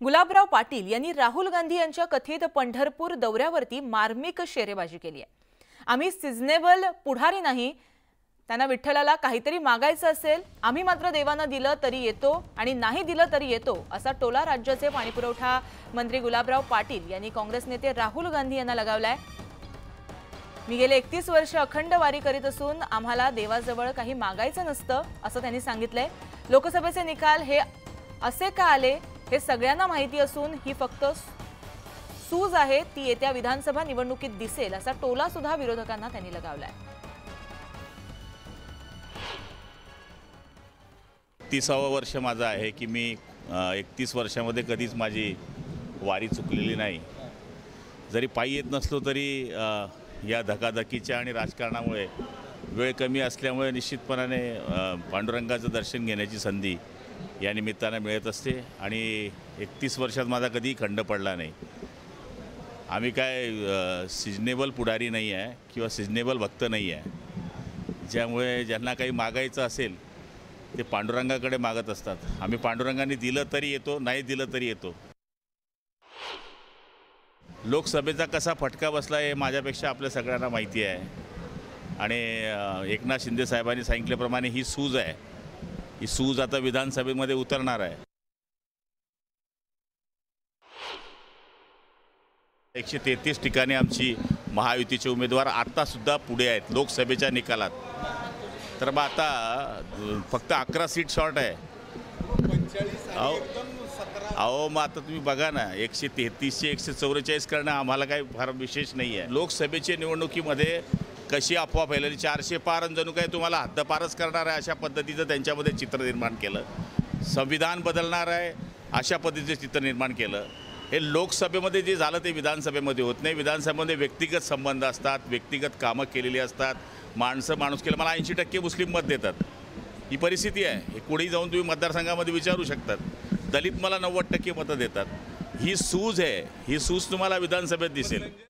गुलाबराव पाटील यांनी राहुल गांधी यांच्या कथित पंढरपूर दौऱ्यावरती मार्मिक शेरेबाजी केली आहे. आम्ही सिझनेबल पुढारी नाही. त्यांना विठ्ठलाला काहीतरी मागायचं असेल आम्ही मात्र देवानं दिलं तरी येतो आणि नाही दिलं तरी येतो असा टोला राज्याचे पाणीपुरवठा मंत्री गुलाबराव पाटील यांनी काँग्रेस नेते राहुल गांधी यांना लगावलाय. मी गेले एकतीस वर्ष अखंड वारी करीत असून आम्हाला देवाजवळ काही मागायचं नसतं असं त्यांनी सांगितलंय. लोकसभेचे निकाल हे असे का आले? हे सगळ्यांना माहिती असून ही फक्त सूज आहे ती येत्या विधानसभा निवडणुकीत दिसेल असा टोला सुद्धा विरोधकांना त्यांनी लगावलाय. तिसावं वर्ष माझं आहे की मी एकतीस वर्षामध्ये कधीच माझी वारी चुकलेली नाही. जरी पायी येत नसलो तरी या धकाधकीच्या आणि राजकारणामुळे वेळ कमी असल्यामुळे निश्चितपणाने पांडुरंगाचं दर्शन घेण्याची संधी या निमित्तानं मिळत असते आणि एकतीस वर्षात माझा कधीही खंड पडला नाही. आम्ही काय सिजनेबल पुढारी नाही आहे किंवा सिजनेबल भक्त नाही आहे. ज्यामुळे ज्यांना काही मागायचं असेल ते पांडुरंगाकडे मागत असतात. आम्ही पांडुरंगाने दिलं तरी येतो नाही दिलं तरी येतो. लोकसभेचा कसा फटका बसला हे माझ्यापेक्षा आपल्या सगळ्यांना माहिती आहे. आणि एकनाथ शिंदे साहेबांनी सांगितल्याप्रमाणे ही सूज आहे. ही सूज आता विधानसभेमध्ये उतरणार आहे. एकशे तेहतीस ठिकाणी आमची महायुतीचे उमेदवार आत्तासुद्धा पुढे आहेत लोकसभेच्या निकालात. तर मग आता फक्त अकरा सीट शॉर्ट आहे. अहो अहो मग आता तुम्ही बघा ना एकशे तेहतीसशे एकशे चौवेचाळीस करणं आम्हाला काही फार विशेष नाही आहे लोकसभेच्या निवडणुकीमध्ये कशी अफवा फैलली चारशे पार जणू काही तुम्हाला हद्दपारच करणार आहे अशा पद्धतीचं त्यांच्यामध्ये चित्र निर्माण केलं. संविधान बदलणार आहे अशा पद्धतीचं चित्र निर्माण केलं. हे लोकसभेमध्ये जे झालं ते विधानसभेमध्ये होत नाही. विधानसभेमध्ये व्यक्तिगत संबंध असतात व्यक्तिगत कामं केलेली असतात. माणसं माणूस केलं. मला ऐंशी टक्के मुस्लिम मत देतात. ही परिस्थिती आहे. हे कुठेही जाऊन तुम्ही मतदारसंघामध्ये विचारू शकतात. दलित मला नव्वद टक्के मतं देतात. ही सूज आहे. ही सूज तुम्हाला विधानसभेत दिसेल.